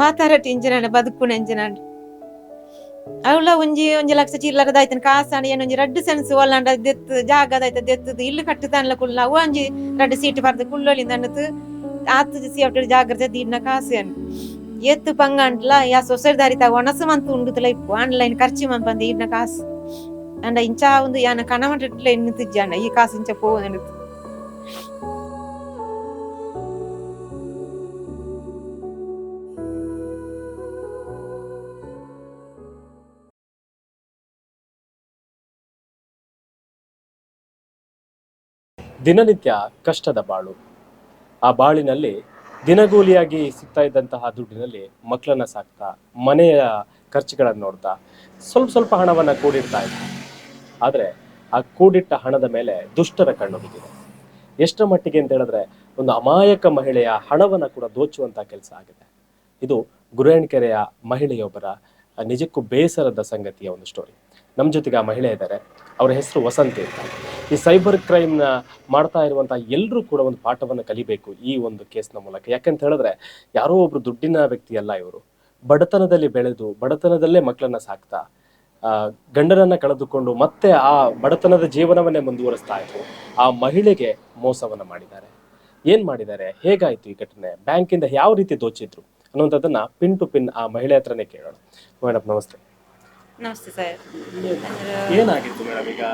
ವಾತಾರಟ್ ಇಂಜಿನ ಬದುಕುನ ಇಂಜಿನ ಅವಳ ಒಂಜಿ ಒಂಜಿ ಲಕ್ಷ ಚಿಲ್ಲರದ ಆಯ್ತನ, ಕಾಸಾಣ ಏನು ಒಂಜಿ ರಡ್ಡು ಸೆನ್ಸ್ ಒಲ್ಲಂಡ ದೆತ್ತು, ಜಾಗದ ಆಯ್ತ ದೆತ್ತದು ಇಲ್ಲು ಕಟ್ಟುತ್ತಾನಲ ಕುಲ್ಲ ಅವು ಒಂಜಿ ರಡ್ಡು ಸೀಟ್ ಬರ್ದು ಕುಳ್ಳೊಲಿಂದ ಅನ್ನತು ಆತು ಸಿಯಪ್ಟ ಜಾಗ್ರತೆ ದೀಡ್ನ ಕಾಸು ಅನ್ ಎತ್ತು ಪಂಗಂಟ್ಲ ಯಾ ಸೊಸೈಟಿ ದಾರಿ ತಾ ಒಣಸು ಮಂತು ಉಂಡುತ್ತಲ ಇಪ್ಪು, ಆನ್ಲೈನ್ ಖರ್ಚು ಮಂಪಂದ ಈಡ್ನ ಕಾಸು. ಅಂಡ ಇಂಚ ಒಂದು ಯಾನ ಕಣಮಟ್ಲ ಎನ್ನು ತಿಜ್ಜಾಂಡ ಈ ಕಾಸು ಇಂಚ ಪೋವನು ದಿನನಿತ್ಯ ಕಷ್ಟದ ಬಾಳು. ಆ ಬಾಳಿನಲ್ಲಿ ದಿನಗೂಲಿಯಾಗಿ ಸಿಗ್ತಾ ಇದ್ದಂತಹ ದುಡ್ಡಿನಲ್ಲಿ ಮಕ್ಕಳನ್ನ ಸಾಕ್ತಾ, ಮನೆಯ ಖರ್ಚುಗಳನ್ನು ನೋಡ್ತಾ, ಸ್ವಲ್ಪ ಸ್ವಲ್ಪ ಹಣವನ್ನ ಕೂಡಿಡ್ತಾ ಇದ್ದ. ಆದರೆ ಆ ಕೂಡಿಟ್ಟ ಹಣದ ಮೇಲೆ ದುಷ್ಟರ ಕಣ್ಣು ಬಿದ್ದಿದೆ. ಎಷ್ಟರ ಮಟ್ಟಿಗೆ ಅಂತ ಹೇಳಿದ್ರೆ ಒಂದು ಅಮಾಯಕ ಮಹಿಳೆಯ ಹಣವನ್ನ ಕೂಡ ದೋಚುವಂತ ಕೆಲಸ ಆಗಿದೆ. ಇದು ಗುರೇಣ್ಕೆರೆಯ ಮಹಿಳೆಯೊಬ್ಬರ ನಿಜಕ್ಕೂ ಬೇಸರದ ಸಂಗತಿಯ ಒಂದು ಸ್ಟೋರಿ ನಮ್ಮ ಜೊತೆಗೆ ಆ ಮಹಿಳೆ ಇದ್ದಾರೆ. ಅವರ ಹೆಸರು ವಸಂತಿ ಅಂತ. ಈ ಸೈಬರ್ ಕ್ರೈಮ್ನ ಮಾಡ್ತಾ ಇರುವಂತಹ ಎಲ್ಲರೂ ಕೂಡ ಒಂದು ಪಾಠವನ್ನು ಕಲಿಬೇಕು ಈ ಒಂದು ಕೇಸ್ನ ಮೂಲಕ. ಯಾಕಂತ ಹೇಳಿದ್ರೆ ಯಾರೋ ಒಬ್ರು ದುಡ್ಡಿನ ವ್ಯಕ್ತಿ ಅಲ್ಲ ಇವರು. ಬಡತನದಲ್ಲಿ ಬೆಳೆದು, ಬಡತನದಲ್ಲೇ ಮಕ್ಕಳನ್ನ ಸಾಕ್ತಾ ಗಂಡನನ್ನ ಕಳೆದುಕೊಂಡು ಮತ್ತೆ ಆ ಬಡತನದ ಜೀವನವನ್ನೇ ಮುಂದುವರಿಸ್ತಾ ಇದ್ರು, ಆ ಮಹಿಳೆಗೆ ಮೋಸವನ್ನ ಮಾಡಿದ್ದಾರೆ. ಏನ್ ಮಾಡಿದ್ದಾರೆ? ಹೇಗಾಯ್ತು ಈ ಘಟನೆ? ಬ್ಯಾಂಕಿಂದ ಯಾವ ರೀತಿ ದೋಚಿದ್ರು? ಅನ್ನುವಂಥದ್ದನ್ನ ಪಿನ್ ಟು ಪಿನ್ ಆ ಮಹಿಳೆ ಹತ್ರನೇ ಕೇಳೋಣ. ನಮಸ್ತೆ. ನಮಸ್ತೆ ಸರ್. ಏನಾಗಿತ್ತು ಮೇಡಮ್ ಈಗ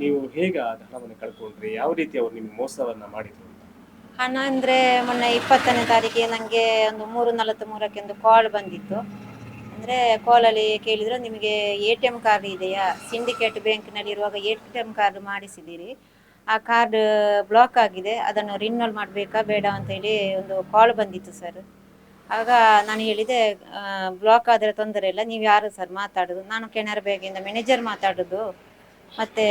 ನೀವು ಹೇಗ ಹಣವನ್ನು ಕಳ್ಕೊಂಡ್ರಿ? ಯಾವ ರೀತಿ ಅವ್ರು ನಿಮ್ಗೆ ಮೋಸವನ್ನ ಮಾಡಿದ್ರು ಅಂತ? ಹಣ ಅಂದ್ರೆ ಮೊನ್ನೆ ಇಪ್ಪತ್ತನೇ ತಾರೀಕಿಗೆ ನನಗೆ ಒಂದು ಮೂರು ನಲವತ್ತು ಮೂರಕ್ಕೆ ಒಂದು ಕಾಲ್ ಬಂದಿತ್ತು. ಅಂದ್ರೆ ಕಾಲಲ್ಲಿ ಕೇಳಿದ್ರು ನಿಮಗೆ ಎ ಟಿ ಎಂ ಕಾರ್ಡ್ ಇದೆಯಾ? ಸಿಂಡಿಕೇಟ್ ಬ್ಯಾಂಕ್ನಲ್ಲಿ ಇರುವಾಗ ಎ ಟಿ ಎಂ ಕಾರ್ಡ್ ಮಾಡಿಸಿದ್ದೀರಿ. ಆ ಕಾರ್ಡ್ ಬ್ಲಾಕ್ ಆಗಿದೆ. ಅದನ್ನು ರಿನ್ಯೂವಲ್ ಮಾಡಬೇಕಾ ಬೇಡ ಅಂತೇಳಿ ಒಂದು ಕಾಲ್ ಬಂದಿತ್ತು ಸರ್. ಆಗ ನಾನು ಹೇಳಿದೆ ಬ್ಲಾಕ್ ಆದರೆ ತೊಂದರೆ ಇಲ್ಲ, ನೀವು ಯಾರು ಸರ್ ಮಾತಾಡೋದು? ನಾನು ಕೆನರಾ ಬ್ಯಾಂಕಿಂದ ಮ್ಯಾನೇಜರ್ ಮಾತಾಡೋದು. ಮತ್ತು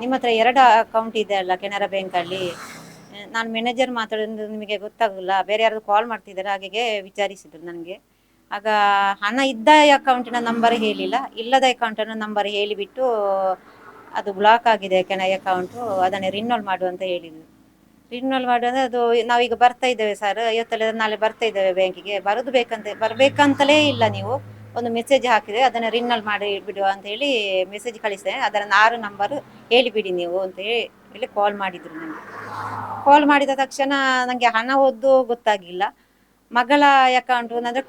ನಿಮ್ಮ ಹತ್ರ ಎರಡು ಅಕೌಂಟ್ ಇದೆ ಅಲ್ಲ ಕೆನರಾ ಬ್ಯಾಂಕಲ್ಲಿ ನಾನು ಮ್ಯಾನೇಜರ್ ಮಾತಾಡೋದು ನಿಮಗೆ ಗೊತ್ತಾಗಲ್ಲ ಬೇರೆ ಯಾರು ಕಾಲ್ ಮಾಡ್ತಿದ್ದಾರೆ ಹಾಗೆ ವಿಚಾರಿಸಿದ್ರು ನನಗೆ. ಆಗ ಹಣ ಇದ್ದ ಅಕೌಂಟಿನ ನಂಬರ್ ಹೇಳಿಲ್ಲ, ಇಲ್ಲದ ಅಕೌಂಟನ್ನು ನಂಬರ್ ಹೇಳಿಬಿಟ್ಟು ಅದು ಬ್ಲಾಕ್ ಆಗಿದೆ ಕೆನ ಅಕೌಂಟು ಅದನ್ನು ರಿನ್ಯೂಲ್ ಮಾಡು ಅಂತ ಹೇಳಿದ್ರು. ರಿನ್ಯೂವಲ್ ಮಾಡುವಂದ್ರೆ ಅದು ನಾವೀಗ ಬರ್ತಾ ಇದ್ದೇವೆ ಸರ್ ಇವತ್ತಲ್ಲ ನಾಳೆ ಬರ್ತಾ ಇದ್ದೇವೆ ಬ್ಯಾಂಕಿಗೆ ಬರೋದು ಬೇಕಂತ, ಬರಬೇಕಂತಲೇ ಇಲ್ಲ ನೀವು. ಒಂದು ಮೆಸೇಜ್ ಹಾಕಿದ್ರೆ ಅದನ್ನು ರಿನ್ಯೂವಲ್ ಮಾಡಿ ಬಿಡುವ ಅಂತ ಹೇಳಿ ಮೆಸೇಜ್ ಕಳಿಸಿದೆ ಅದರ ಆರು ನಂಬರ್ ಹೇಳಿಬಿಡಿ ನೀವು ಅಂತ ಹೇಳಿ ಕಾಲ್ ಮಾಡಿದ್ರು ನನಗೆ ಕಾಲ್ ಮಾಡಿದ ತಕ್ಷಣ ನನಗೆ ಹಣ ಓದ್ದು ಗೊತ್ತಾಗಿಲ್ಲ. ಮಗಳ ಅಕೌಂಟು ಅಂದರೆ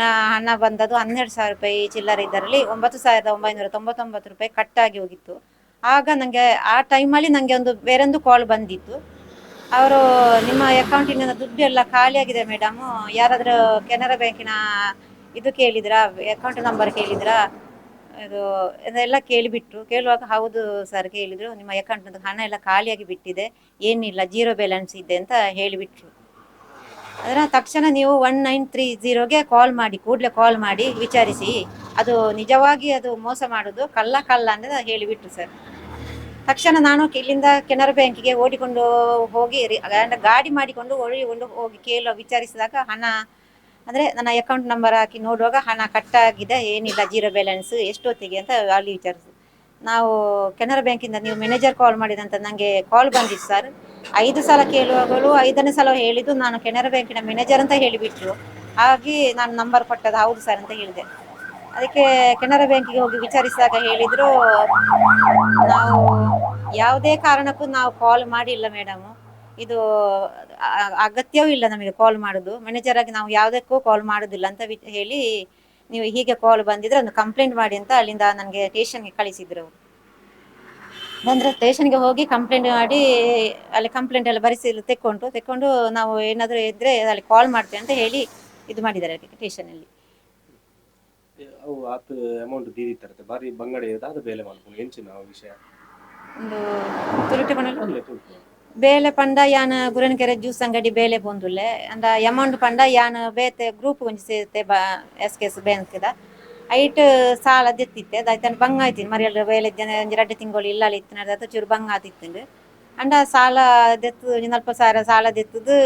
ನ ಹಣ ಬಂದದ್ದು ಹನ್ನೆರಡು ಸಾವಿರ ರೂಪಾಯಿ ಚಿಲ್ಲರೆ ಇದರಲ್ಲಿ ಒಂಬತ್ತು ಸಾವಿರದ ಒಂಬೈನೂರ ತೊಂಬತ್ತೊಂಬತ್ತು ರೂಪಾಯಿ ಕಟ್ಟಾಗಿ ಹೋಗಿತ್ತು. ಆಗ ನನಗೆ ಆ ಟೈಮಲ್ಲಿ ನನಗೆ ಒಂದು, ಬೇರೊಂದು ಕಾಲ್ ಬಂದಿತ್ತು. ಅವರು ನಿಮ್ಮ ಅಕೌಂಟಿನಿಂದ ದುಡ್ಡು ಎಲ್ಲ ಖಾಲಿಯಾಗಿದೆ ಮೇಡಮ್ ಯಾರಾದರೂ ಕೆನರಾ ಬ್ಯಾಂಕಿನ ಇದು ಕೇಳಿದ್ರಾ? Account number ಕೇಳಿದ್ರಾ? ಇದು ಇದೆಲ್ಲ ಕೇಳಿಬಿಟ್ರು. ಕೇಳುವಾಗ, ಹೌದು ಸರ್ ಕೇಳಿದ್ರು. ನಿಮ್ಮ ಅಕೌಂಟ್ನದ್ದು ಹಣ ಎಲ್ಲ ಖಾಲಿಯಾಗಿ ಬಿಟ್ಟಿದೆ. ಏನಿಲ್ಲ ಜೀರೋ ಬ್ಯಾಲೆನ್ಸ್ ಇದೆ ಅಂತ ಹೇಳಿಬಿಟ್ರು. ಅದರ ತಕ್ಷಣ ನೀವು ಒನ್ ನೈನ್ ತ್ರೀ ಜೀರೋಗೆ ಕಾಲ್ ಮಾಡಿ, ಕೂಡಲೇ ಕಾಲ್ ಮಾಡಿ ವಿಚಾರಿಸಿ. ಅದು ನಿಜವಾಗಿ ಅದು ಮೋಸ ಮಾಡೋದು ಕಲ್ಲ ಕಲ್ಲ ಅಂತ ಹೇಳಿಬಿಟ್ರು ಸರ್ ತಕ್ಷಣ ನಾನು ಇಲ್ಲಿಂದ ಕೆನರಾ ಬ್ಯಾಂಕಿಗೆ ಓಡಿಕೊಂಡು ಹೋಗಿ ಗಾಡಿ ಮಾಡಿಕೊಂಡು ಓಡಿಕೊಂಡು ಹೋಗಿ ಕೇಳೋ ವಿಚಾರಿಸಿದಾಗ ಹಣ, ಅಂದರೆ ನನ್ನ ಅಕೌಂಟ್ ನಂಬರ್ ಹಾಕಿ ನೋಡುವಾಗ ಹಣ ಕಟ್ಟಾಗಿದೆ ಏನಿಲ್ಲ ಜೀರೋ ಬ್ಯಾಲೆನ್ಸ್ ಎಷ್ಟೊತ್ತಿಗೆ ಅಂತ ಅಲ್ಲಿ ವಿಚಾರಿಸಿ ನಾವು ಕೆನರಾ ಬ್ಯಾಂಕಿಂದ ನೀವು ಮ್ಯಾನೇಜರ್ ಕಾಲ್ ಮಾಡಿದಂತ ನನಗೆ ಕಾಲ್ ಬಂದಿತ್ತು ಸರ್ ಐದು ಸಲ ಕೇಳುವಾಗಲೂ ಐದನೇ ಸಲ ಹೇಳಿದ್ದು ನಾನು ಕೆನರಾ ಬ್ಯಾಂಕಿನ ಮ್ಯಾನೇಜರ್ ಅಂತ ಹೇಳಿಬಿಟ್ರು. ಹಾಗೆ ನಾನು ನಂಬರ್ ಕೊಟ್ಟದ್ದು ಹೌದು ಸರ್ ಅಂತ ಹೇಳಿದೆ. ಅದಕ್ಕೆ ಕೆನರಾ ಬ್ಯಾಂಕಿಗೆ ಹೋಗಿ ವಿಚಾರಿಸಿದಾಗ ಹೇಳಿದ್ರು, ನಾವು ಯಾವುದೇ ಕಾರಣಕ್ಕೂ ನಾವು ಕಾಲ್ ಮಾಡಿಲ್ಲ ಮೇಡಮ್ ಇದು ಅಗತ್ಯವೂ ಇಲ್ಲ ನಮಗೆ ಕಾಲ್ ಮಾಡೋದು. ಮ್ಯಾನೇಜರ್ ಆಗಿ ನಾವು ಯಾವುದಕ್ಕೂ ಕಾಲ್ ಮಾಡೋದಿಲ್ಲ ಅಂತ ಹೇಳಿ ನೀವು ಹೀಗೆ ಕಾಲ್ ಬಂದಿದ್ರೆ ಒಂದು ಕಂಪ್ಲೇಂಟ್ ಮಾಡಿ ಅಂತ ಅಲ್ಲಿಂದ ನನಗೆ ಸ್ಟೇಷನ್ಗೆ ಕಳಿಸಿದ್ರು. ಬಂದ್ರೆ ಸ್ಟೇಷನ್ಗೆ ಹೋಗಿ ಕಂಪ್ಲೇಂಟ್ ಮಾಡಿ, ಅಲ್ಲಿ ಕಂಪ್ಲೇಂಟ್ ಎಲ್ಲ ಬರೆಸಿ ತೆಕ್ಕೊಂಡು ತೆಕ್ಕೊಂಡು ನಾವು ಏನಾದರೂ ಇದ್ರೆ ಅಲ್ಲಿ ಕಾಲ್ ಮಾಡ್ತೇವೆ ಅಂತ ಹೇಳಿ ಇದು ಮಾಡಿದ್ದಾರೆ ಸ್ಟೇಷನಲ್ಲಿ ಅವು ಆತ ಅಮೌಂಟ್ ದೀದಿತ್ತರತ್ತೆ ಬಾರಿ ಬಂಗಡೆ ದಾದ ಬೇಲೆ ಮಾಡ್ಕೊಂಡು ಹೆಂಚಿನ ವಿಷಯ? ಒಂದು ತುರುಟೆ ಪಂಡ. ಬೇಲೆ ಪಂಡ ಯಾನ್ ಗುರನ್ಕೆರೆ ಜ್ಯೂಸ್ ಅಂಗಡಿ ಬೇಲೆ ಪೋಂದುಲ್ಲೆ ಅಂಡ ಅಮೌಂಟ್ ಪಂಡ ಯಾನ್ ಬೇತೆ ಗ್ರೂಪ್ ಒಂಜಿ ಸೇರ್ತೆ ಬ ಎಸ್ ಕೆ ಎಸ್ ಬ್ಯಾಂಕ್ದ ಐಟ್ ಸಾಲ ದೆತ್ತಿತ್ತೆ. ದಾಯ್ತನ್ ಬಂಗ ಆಯ್ತಿನ್ ಮರಿಯಲ್ ಬೇಲೆ ಜನ ಒಂಜಿ ರಡ್ಡೆ ತಿಂಗಳು ಇಲ್ಲಲ್ಲಿ ಇತ್ತಿನ ದಾತ ಚೂರು ಬಂಗ ಆತಿತ್ತಂಡು ಅಂಡ ಸಾಲ ದೆತ್ತು ಒಂಜಿ ನಲ್ಪ ಸಾವಿರ ಸಾಲ ದೆತ್ತದು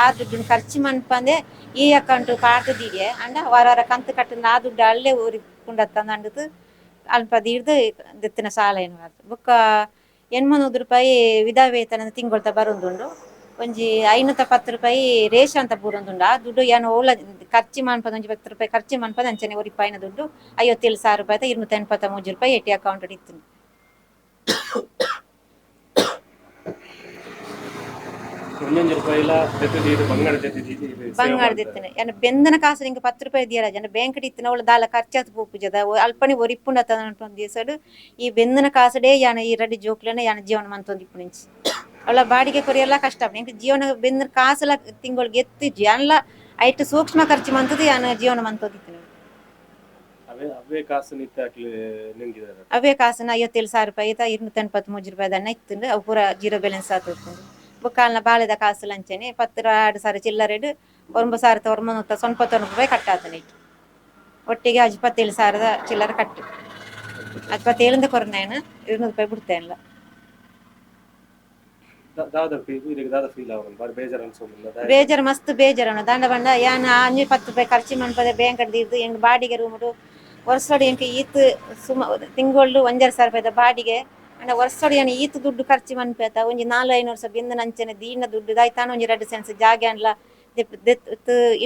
ಆ ದುಡ್ಡು ಖರ್ಚು ಮನ್ಪಂದೆ ಈ ಅಕೌಂಟ್ ಪಾಡ್ದಿಗೆ ಅಂಡ ವಾರ ವಾರ ಕಂತು ಕಟ್ಟಿನ ಆ ದುಡ್ಡು ಅಲ್ಲೇ ಊರಿಗೆ ಕುಂಡತ್ತಂದು ಅಂಡದು ಅಲ್ಪ ಅದು ಹಿಡ್ದು ಸಾಲ ಏನು ಮಾಡ್ತಾರೆ ಬೊಕ್ಕ ಎಂಬನೂರು ರೂಪಾಯಿ ವಿಧಾ ವೇತನ ತಿಂಗೊಳ್ತ ಬರೋದುಂಡು. ಒಂಜಿ ಐನೂತ ಪತ್ತು ರೂಪಾಯಿ ರೇಷ ಅಂತ ಬೂರೊಂದುಂಡು. ಆ ದುಡ್ಡು ಏನು ಓಲ ಖರ್ಚು ಮನ್ಪದ ಒಂಜಿ ಪತ್ತು ರೂಪಾಯಿ ಖರ್ಚು ಮನ್ಪದ ಅಂಚನೆ ಒಂದು ರೂಪಾಯಿನ ದುಡ್ಡು ಐವತ್ತೇಳು ಸಾವಿರ ರೂಪಾಯಿ ಇರ್ನೂತ ಎಣ್ಪತ್ತ ಮೂಜು ರೂಪಾಯಿ ಎಟಿ ಅಕೌಂಟ್ ಇತ್ತು. பங்காடுதித்தனே என்ன பெந்தன காசு நீங்க பத்து ரூபாய் தியராஜ் என்ன பேங்க் இத்தனை ఈ బెందన కాసడే ಈ ఈ రెడ్డి జోకులనే యాన జీవనం అంతుంది ఇప్పుడు నుంచి ಬಾಡಿಗೆ ಕೊರಿಯೆಲ್ಲ ಕಷ್ಟ. ಜೀವನ ಬೆಂದ್ರ ಕಾಸೆಲ್ಲ ತಿಂಗಳು ಗೆತ್ತಿ ಎಲ್ಲ ಐಟ್ ಸೂಕ್ಷ್ಮ ಖರ್ಚು ಮಂತದ್ದು ಯಾನ ಜೀವನ ಮಂತೋದಿತ್ತು ಅವೇ ಕಾಸು ನಾ ಐವತ್ತೇಳು ಸಾವಿರ ರೂಪಾಯಿ ಇರ್ನೂತ ಎನ್ಪತ್ತು ಮೂರು ರೂಪಾಯಿ ದನ್ನ ಇತ್ತು ಅವು ಪೂರ ಜೀರೋ ಬ್ಯಾಲೆನ್ಸ್ ಆಗ್ತಿತ್ತು ಕಾಲ್ನ ಬಾಳೆದ ಕಾಸು ಲಂಚನೆ ಪತ್ತು ಎರಡು ಸಾರಿ ಚಿಲ್ಲರೆಡು ಒಂಬ ಸಾವಿರದ ಒಂಬತ್ತು ತೊಂಬತ್ತೊಂದು ರೂಪಾಯಿ ಕಟ್ಟಾತನೆ ಒಟ್ಟಿಗೆ ಇಪ್ಪತ್ತೇಳು ಸಾವಿರದ ಚಿಲ್ಲರೆ ಕಟ್ಟು ಇಪ್ಪತ್ತೇಳಿಂದ ಕೊರನೇನು இருநூறு ರೂಪಾಯಿ ಬಿಡ್ತೇನಲ್ಲ ಬೇಜಾರು ಮಸ್ತ್ ಬೇಜಾರಣ ದಾಂಡ ಬಂಡ ಯಾನ ಅಂಜು ಪತ್ತು ರೂಪಾಯಿ ಖರ್ಚು ಮಾಡ್ಬೋದೇ ಬ್ಯಾಂಕ್ ಹಿಡ್ದು ಎಂಗ್ ಬಾಡಿಗೆ ರೂಮ್ಡು ವರ್ಷೋಡು ಎಂಕ ಈತ್ ಸುಮ ತಿಂಗಳು ಒಂಜಾರು ಸಾವಿರ ರೂಪಾಯಿದ ಬಾಡಿಗೆ ಅಂಡ ವರ್ಷಡಿ ಏನು ಈತ್ ದುಡ್ಡು ಖರ್ಚು ಮನ್ಪೇತ ಒಂಜಿ ನಾಲ್ ಐನೂರು ಸಹ ಬಿಂದ ನಂಚನೆ ದೀನ ದುಡ್ಡು. ದಾಯ್ತಾನ ಒಂಜಿ ಎರಡು ಸೆನ್ಸ್ ಜಾಗ ಅನ್ಲ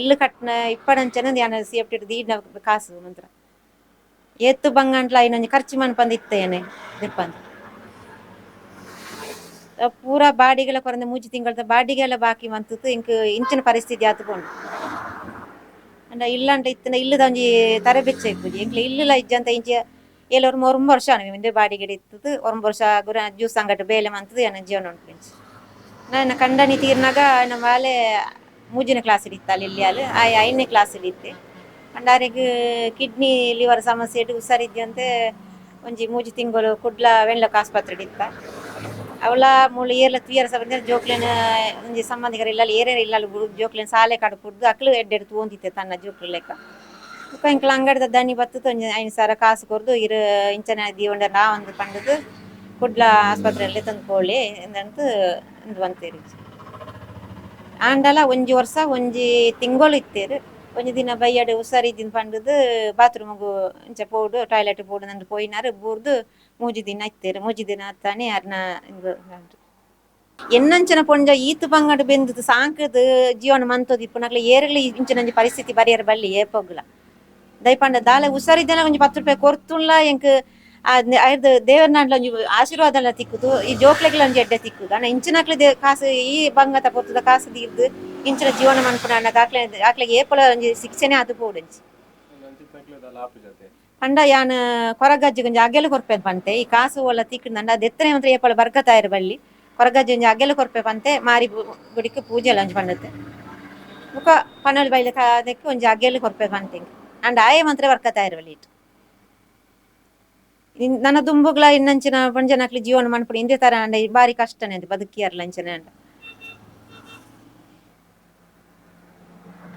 ಇಲ್ಲ ಕಟ್ನ ಇಪ್ಪಡಂಚನೆ ಯಾನ ಸೇಫ್ಟಿ ದೀನ ಕಾಸು ಮಂತ್ರ ಎತ್ತು ಬಂಗಂಟ್ಲ ಐನೊಂಜಿ ಖರ್ಚು ಮನ್ಪಂದ್ ಇತ್ತೇನೆ ದೆಪ್ಪಂದ್. ಪೂರ ಬಾಡಿಗೆಲ್ಲ ಕೊರಂದ ಮೂಜಿ ತಿಂಗಳದ ಬಾಡಿಗೆಲ್ಲ ಬಾಕಿ ಮಂತದ್ದು ಇಂಕ್ ಇಂಚಿನ ಪರಿಸ್ಥಿತಿ ಆತುಕೊಂಡು ಅಂಡ ಇಲ್ಲಂಟ ಇತ್ತಿನ ಇಲ್ಲದ ಒಂಜಿ ತರಬೆಚ್ಚ ಇಪ್ಪುಜಿ ಎಂಕ್ಲ ಇಲ್ಲ ಇಜ್ಜಂತ ಇಂಚ ಏಲೋರು ಒಂಬ ವರ್ಷ ಮುಂದೆ ಬಾಡಿಗೆ ಇತ್ತದು ಒಂಬ ವರ್ಷ ಗುರ ಜ್ಯೂಸ್ ಅಂಗಟ್ಟು ಬೇಲೆ ಮಂತದ ಏನ ಜೀವನ ಉಂಟು ನಾನು ಕಂಡನಿ ತೀರ್ನಾಗ ನಮ್ಮ ಮಾಲೆ ಮೂಜಿನ ಕ್ಲಾಸ್ ಅಲ್ಲಿ ಇಲ್ಲಿ ಅಲ್ಲಿ, ಆ ಐದನೇ ಕ್ಲಾಸ್ ಇತ್ತೆ ಅಂಡಾರಿಗೆ ಕಿಡ್ನಿ ಲಿವರ್ ಸಮಸ್ಯೆ ಇಟ್ಟು ಹುಷಾರಿದ್ಯಂತೆ ಒಂಜಿ ಮೂಜಿ ತಿಂಗಳು ಕುಡ್ಲ ವೆಣ್ಲಕ್ ಆಸ್ಪತ್ರೆ ಇತ್ತ. ಅವಳ ಮುಳ್ಳು ಏರ್ಲ ತುಯ್ಯರ ಸಬಂದ್ರೆ ಜೋಕ್ಲೆನ ಒಂಜಿ ಸಂಬಂಧಿಕರು ಇಲ್ಲ ಏರೇರು ಇಲ್ಲ ಜೋಕ್ಲೆನ ಸಾಲೆ ಕಾಡು ಕುಡ್ದು ಅಕ್ಲು ಎಡ್ಡೆಡ್ ತೂಂದಿತ್ತೆ ತನ್ನ ಜೋಕ್ಲು ಲೆಕ್ಕ. ಬೊಕ ಇಂಕ್ಲ ಅಂಗಡಿದ ದನಿ ಬತ್ತದು ಒಂಜಿ ಐನು ಸಾವಿರ ಕಾಸು ಕೊರ್ದು ಇರು ಇಂಚನ ದೀವಂಡ ನಾ ಒಂದು ಪಂಡದು ಕುಡ್ಲ ಆಸ್ಪತ್ರೆಯಲ್ಲಿ ತಂದು ಕೋಳಿ ಎಂದಂತ ಇಂದು ಬಂತೇರಿ ಆಂಡಲ ಒಂಜಿ ವರ್ಷ ಒಂಜಿ ತಿಂಗಳು ಇತ್ತೇರು ಒಂಜಿ ದಿನ ಬೈಯಡ್ ಹುಷಾರಿದ್ದಿನ ಪಂಡದು ಬಾತ್ರೂಮ್ಗು ಇಂಚ ಪೋಡು ಟಾಯ್ಲೆಟ್ ಪೋಡು ನಂದು ಪೋಯಿನಾರು ಬೂರ್ದು ಮೂಜಿ ದಿನ ಇತ್ತೇರು ಮೂಜಿ ದಿನ ಅತ್ತಾನೆ ಅರ್ನ ಇಂದು ಉಂಟು. ಎನ್ನಂಚನ ಪೊಂಜ ಈತು ಬಂಗಡ ಬೆಂದದು ಸಾಂಕದ ಜೀವನ ಮಂತೋದು ಇಪ್ಪುನಕ್ಲೆ ಏರಗ್ಲಿ ಇಂಚಿನಂಜಿ ಪರಿಸ್ಥಿತಿ ಬರಿಯರ ಬಳ್ಳಿ ಏಪೋಗ್ಲ ದಯಪಂಡ ದಾಲ ಹುಷಾರಿದ್ದನ ಒಂಜಿ ಪತ್ತು ರೂಪಾಯಿ ಕೊರ್ತುಲ್ಲ ಎಂಕ್ ಐದು ಒಂಜಿ ಆಶೀರ್ವಾದ ಎಲ್ಲ ತಿಕ್ಕುದು ಈ ಜೋಕ್ಲೆಗ್ಲ ಒಂಜಿ ಎಡ್ಡೆ ತಿಕ್ಕುದು ಅಣ್ಣ ಇಂಚಿನಕ್ಲೆ ದೇ ಕಾಸು ಈ ಬಂಗತ ಪೊತ್ತದ ಕಾಸು ದೀರ್ದು ಇಂಚಿನ ಜೀವನ ಮನ್ಪುನ ಅಣ್ಣ ಆಕ್ಲೆ ಆಕ್ಲೆಗೆ ಏಪಲ ಒಂಜಿ ಶಿಕ್ಷೆನೆ ಆತು ಪೋಡಂಚಿ ಪಂಡ ಯಾನ್ ಕೊರಗಜ್ಜಿ ಒಂಜಿ ಅಗೆಲು ಕೊರ್ಪೆದ್ ಪಂತೆ ಈ ಕಾಸು ಒಲ್ಲ ತಿಕ್ಕುಂಡು ಅಂಡ ದೆತ್ತನೆ ಮಾತ್ರ ಏಪಲ ಬರ್ಗತಾಯರು ಬಳ್ಳಿ ಕೊರಗಜ್ಜಿ ಒಂಜಿ ಅಗೆಲು ಕೊರ್ಪೆ ಪಂತೆ ಮಾರಿ ಗುಡಿಕ್ಕೆ ಪೂಜೆ ಒಂಜಿ ಪಂಡತೆ ಮುಖ ಪನಲ್ ಬೈಲೆ ಅದಕ್ಕೆ ಒಂಜಿ ಅಗೆಲು ಕೊರ್ಪೆ ಪಂತೆ ಅಂಡ ಆಯೆ ಮಾತ್ರ ಬರ್ಕತಾಯರು ಬಳ್ಳಿ ಇಟ್ಟು ಇನ್- ನನ್ನ ದುಂಬುಗ್ಲ ಇನ್ನಂಚಿನ ಪಂಜನಕ್ಲಿ ಜೀವನ ಮನ್ಪುಡು ಇಂದೇ ತರ ಅಂಡ ಬಾರಿ ಕಷ್ಟನೇ ಅಂತ ಬದುಕಿಯಾರ್ಲ ಅಂಚನೆ ಅಂಡ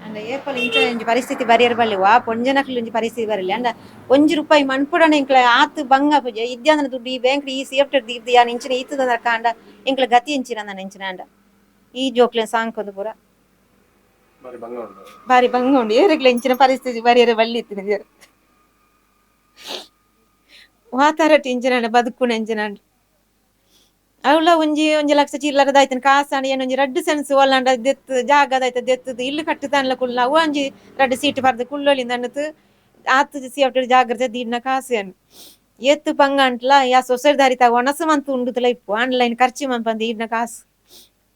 ಅಂಡ ಏಪಲ ಇಂಚ ಒಂಜಿ ಪರಿಸ್ಥಿತಿ ಬರಿಯರ್ ಬಲ್ಲಿ ವಾ ಪೊಂಜನಕ್ಲಿ ಒಂಜಿ ಪರಿಸ್ಥಿತಿ ಬರಲಿ ಅಂಡ ಒಂಜಿ ರೂಪಾಯಿ ಮನ್ಪುಡನ ಇಂಕ್ಲ ಆತು ಬಂಗ ಪೂಜೆ ಇದ್ಯಾನ ದುಡ್ಡು ಈ ಬ್ಯಾಂಕ್ ಈ ಸೇಫ್ಟಿ ಇದ್ದು ಯಾನ್ ಇಂಚಿನ ಈತದ ಕಾಂಡ ಇಂಕ್ಲ ಗತಿ ಇಂಚಿನ ನನ್ನ ಇಂಚಿನ ಅಂಡ ಈ ಜೋಕ್ಲೆ ಸಾಂಕೊಂದು ಪೂರ ಬಾರಿ ಬಂಗ ಉಂಟು ಬಾರಿ ಬಂಗ ಉಂಡು ಏರಗ್ಲ ಇಂಚಿನ ಪರಿಸ್ಥಿತಿ ಬರಿಯರ ಬಳ್ಳಿ ಇತ್ತಿನ ವಾತಾರ ಇಂಚಿನ ಬದುಕುನ ಇಂಚಿನ ಅವಳ ಒಂಜಿ ಒಂಜಿ ಲಕ್ಷ ಚಿಲ್ಲರದ ಆಯ್ತನ ಕಾಸು ಏನು ಒಂಜಿ ರಡ್ಡು ಸೆನ್ಸ್ ಒಲ್ಲಂಡ ದೆತ್ತು ಜಾಗದಾಯ್ತ ದೆತ್ತದು ಇಲ್ಲು ಕಟ್ಟುತ್ತಾನಲ್ಲ ಕುಲ್ಲ ಅವು ಒಂಜಿ ರಡ್ಡು ಸೀಟ್ ಬರ್ದು ಕುಳ್ಳೊಲಿಂದ ಅನ್ನತು ಆತು ಸೇಫ್ಟಿ ಜಾಗ್ರತೆ ದೀಡ್ನ ಕಾಸು ಅನ್ನು ಎತ್ತು ಪಂಗ ಅಂಟ್ಲ ಯಾ ಸೊಸೈಟಿ ದಾರಿ ತಾ ಒಣಸು ಮಂತು ಉಂಡುತ್ತಲ ಇಪ್ಪು ಆನ್ಲೈನ್ ಖರ್ಚು ಮಂಪಂದು ಈಡ್ನ ಕಾಸು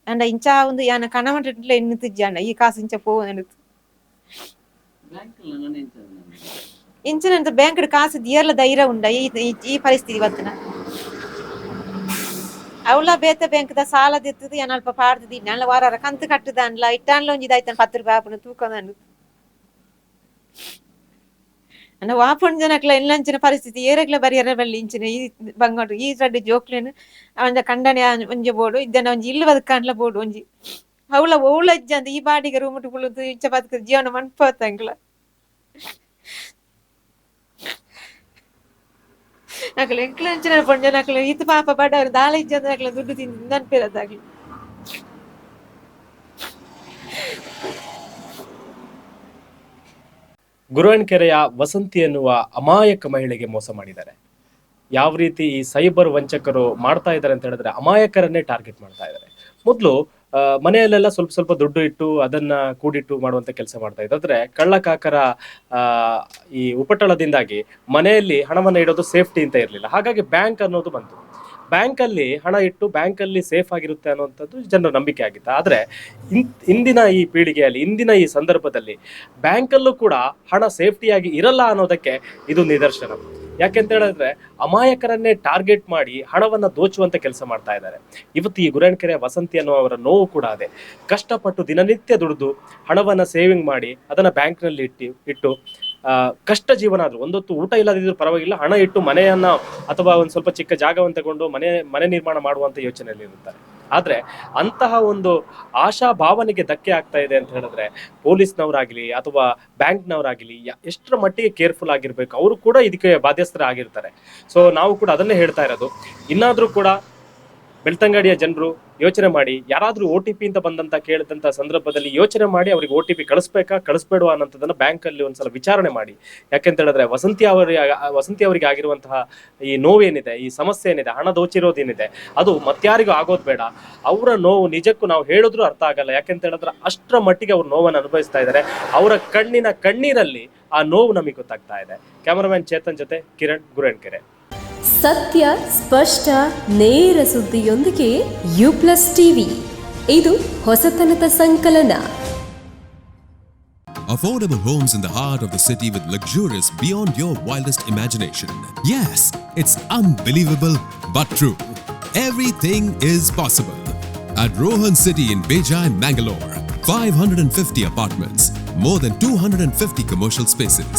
ಅಂಡ ಇಂಚ ಒಂದು ಯಾನ ಕಣಮಟ್ಲ ಎನ್ನು ತಿಜ್ಜಾಂಡ ಈ ಕಾಸು ಇಂಚ ಪೋ ಅನ್ನತು ಇಂಚಿನಂತ ಬ್ಯಾಂಕ್ ಕಾಸು ದಿಯರ್ಲ ಧೈರ್ಯ ಉಂಡ ಈ ಈ- ಈ ಪರಿಸ್ಥಿತಿ ಇವತ್ತಿನ ಅವಳ ಬೇತೆ ಬ್ಯಾಂಕ್ ದ ಸಾಲ ದಿತ್ತದು ಏನ್ ಅಲ್ಪ ಪಾಡ್ದು ನಲ್ಲ ವಾರ ಕಂತು ಕಟ್ಟದ ಅನ್ಲ ಇಟ್ಟಾನ್ಲ ಒಂಜಿ ಇದಾಯ್ತಾನ ಪತ್ತು ರೂಪಾಯಿ ಆಪುನ ತೂಕದ ಅನ್ನು ಅನ್ನ ವಾಪುಂಡ್ ಜನಕ್ಲ ಎಲ್ಲಂಚಿನ ಪರಿಸ್ಥಿತಿ. ಏರಗ್ಲ ಬರಿಯರ ಬಲ್ಲಿ ಇಂಚಿನ ಈ ಬಂಗೋಡು, ಈ ರಡ್ಡು ಜೋಕ್ಲೇನು ಅವಂದ ಕಂಡನೆ ಒಂಜಿ ಬೋಡು, ಇದ್ದನ ಒಂಜಿ ಇಲ್ಲು ಬದುಕಾನ್ಲ ಬೋಡು ಒಂಜಿ. ಅವಳ ಓಳ ಇಜ್ಜ ಅಂತ ಈ ಬಾಡಿಗೆ ರೂಮುಟ್ಟು ಕುಳಿತು ಇಂಚ ಬದುಕ ಜೀವನ ಮನ್ಪೋತಂಗ್ಲ. ನಕಲು ಎಂಕ್ಲಂಚಿನ ಪೊಂಜ ನಕಲು ಇತ್ತು ಪಾಪ ಬಡವರು ದಾಳ ಇಜ್ಜದ ನಕಲು ದುಡ್ಡು ತಿಂದು ನನ್ಪಿರದಾಗ್ಲಿ ಗುರುವನ್ಕೆರೆಯ ವಸಂತಿ ಎನ್ನುವ ಅಮಾಯಕ ಮಹಿಳೆಗೆ ಮೋಸ ಮಾಡಿದ್ದಾರೆ. ಯಾವ ರೀತಿ ಈ ಸೈಬರ್ ವಂಚಕರು ಮಾಡ್ತಾ ಇದ್ದಾರೆ ಅಂತ ಹೇಳಿದ್ರೆ ಅಮಾಯಕರನ್ನೇ ಟಾರ್ಗೆಟ್ ಮಾಡ್ತಾ ಇದ್ದಾರೆ. ಮೊದಲು ಮನೆಯಲ್ಲೆಲ್ಲ ಸ್ವಲ್ಪ ಸ್ವಲ್ಪ ದುಡ್ಡು ಇಟ್ಟು ಅದನ್ನ ಕೂಡಿಟ್ಟು ಮಾಡುವಂತ ಕೆಲಸ ಮಾಡ್ತಾ ಇದ್ದಾರೆ ಆದ್ರೆ ಕಳ್ಳಕಾಕರ ಈ ಉಪಟಳದಿಂದಾಗಿ ಮನೆಯಲ್ಲಿ ಹಣವನ್ನು ಇಡೋದು ಸೇಫ್ಟಿ ಅಂತ ಇರಲಿಲ್ಲ. ಹಾಗಾಗಿ ಬ್ಯಾಂಕ್ ಅನ್ನೋದು ಬಂತು. ಬ್ಯಾಂಕ್ ಅಲ್ಲಿ ಹಣ ಇಟ್ಟು ಬ್ಯಾಂಕ್ ಅಲ್ಲಿ ಸೇಫ್ ಆಗಿರುತ್ತೆ ಅನ್ನುವಂಥದ್ದು ಜನರ ನಂಬಿಕೆ ಆಗಿತ್ತು. ಆದ್ರೆ ಇಂದಿನ ಈ ಪೀಳಿಗೆಯಲ್ಲಿ, ಇಂದಿನ ಈ ಸಂದರ್ಭದಲ್ಲಿ ಬ್ಯಾಂಕಲ್ಲೂ ಕೂಡ ಹಣ ಸೇಫ್ಟಿಯಾಗಿ ಇರಲ್ಲ ಅನ್ನೋದಕ್ಕೆ ಇದು ನಿದರ್ಶನ. ಯಾಕೆಂತ ಹೇಳಿದ್ರೆ ಅಮಾಯಕರನ್ನೇ ಟಾರ್ಗೆಟ್ ಮಾಡಿ ಹಣವನ್ನ ದೋಚುವಂತ ಕೆಲಸ ಮಾಡ್ತಾ ಇದ್ದಾರೆ. ಇವತ್ತು ಈ ಗುರೇಣ್ಕೆರೆ ವಸಂತಿ ಅನ್ನುವವರ ನೋವು ಕೂಡ ಅದೇ. ಕಷ್ಟಪಟ್ಟು ದಿನನಿತ್ಯ ದುಡಿದು ಹಣವನ್ನ ಸೇವಿಂಗ್ ಮಾಡಿ ಅದನ್ನ ಬ್ಯಾಂಕ್ನಲ್ಲಿ ಇಟ್ಟು ಇಟ್ಟು ಕಷ್ಟ ಜೀವನ ಆದ್ರೂ, ಒಂದೊತ್ತು ಊಟ ಇಲ್ಲದಿದ್ರು ಪರವಾಗಿಲ್ಲ, ಹಣ ಇಟ್ಟು ಮನೆಯನ್ನ ಅಥವಾ ಒಂದು ಸ್ವಲ್ಪ ಚಿಕ್ಕ ಜಾಗವನ್ನು ತಗೊಂಡು ಮನೆ ಮನೆ ನಿರ್ಮಾಣ ಮಾಡುವಂತ ಯೋಚನೆಯಲ್ಲಿ ಇರುತ್ತಾರೆ. ಆದ್ರೆ ಅಂತಹ ಒಂದು ಆಶಾ ಭಾವನೆಗೆ ಧಕ್ಕೆ ಆಗ್ತಾ ಇದೆ ಅಂತ ಹೇಳಿದ್ರೆ, ಪೊಲೀಸ್ನವರಾಗಲಿ ಅಥವಾ ಬ್ಯಾಂಕ್ನವರಾಗಲಿ ಎಷ್ಟರ ಮಟ್ಟಿಗೆ ಕೇರ್ಫುಲ್ ಆಗಿರ್ಬೇಕು, ಅವರು ಕೂಡ ಇದಕ್ಕೆ ಬಾಧ್ಯಸ್ಥರಾಗಿರ್ತಾರೆ. ಸೊ, ನಾವು ಕೂಡ ಅದನ್ನೇ ಹೇಳ್ತಾ ಇರೋದು. ಇನ್ನಾದ್ರೂ ಕೂಡ ಬೆಳ್ತಂಗಡಿಯ ಜನರು ಯೋಚನೆ ಮಾಡಿ, ಯಾರಾದರೂ ಒ ಟಿ ಪಿ ಅಂತ ಬಂದಂತ ಕೇಳಿದಂತ ಸಂದರ್ಭದಲ್ಲಿ ಯೋಚನೆ ಮಾಡಿ ಅವ್ರಿಗೆ ಒ ಟಿ ಪಿ ಕಳಿಸ್ಬೇಕಾ, ಕಳಿಸ್ಬೇಡುವ ಅನ್ನೋದನ್ನ ಬ್ಯಾಂಕಲ್ಲಿ ಒಂದ್ಸಲ ವಿಚಾರಣೆ ಮಾಡಿ. ಯಾಕೆಂತ ಹೇಳಿದ್ರೆ ವಸಂತಿ ಅವರಿಗೆ ವಸಂತಿ ಅವರಿಗೆ ಆಗಿರುವಂತಹ ಈ ನೋವೇನಿದೆ, ಈ ಸಮಸ್ಯೆ ಏನಿದೆ ಹಣ ದೋಚಿರೋದೇನಿದೆ, ಅದು ಮತ್ಯಾರಿಗೂ ಆಗೋದು ಬೇಡ. ಅವರ ನೋವು ನಿಜಕ್ಕೂ ನಾವು ಹೇಳಿದ್ರು ಅರ್ಥ ಆಗಲ್ಲ. ಯಾಕೆಂತ ಹೇಳಿದ್ರೆ ಅಷ್ಟರ ಮಟ್ಟಿಗೆ ಅವ್ರ ನೋವನ್ನು ಅನುಭವಿಸ್ತಾ ಇದ್ದಾರೆ. ಅವರ ಕಣ್ಣಿನ ಕಣ್ಣೀರಲ್ಲಿ ಆ ನೋವು ನಮಗೆ ಗೊತ್ತಾಗ್ತಾ ಇದೆ. ಕ್ಯಾಮರಾಮ್ಯಾನ್ ಚೇತನ್ ಜೊತೆ ಕಿರಣ್ ಗುರೇಣ್ಕೆರೆ. ಸತ್ಯ ಸ್ಪಷ್ಟ ನೇರ ಸುದ್ದಿಯೊಂದಿಗೆ ಯು ಪ್ಲಸ್ ಟಿವಿ ಇದು ಹೊಸತನದ ಸಂಕಲನ Affordable homes in the heart of the city with luxurious beyond your wildest imagination. Yes, it's unbelievable but true. Everything is possible. At Rohan City in Bejai, Mangalore, 550 apartments, more than 250 commercial spaces,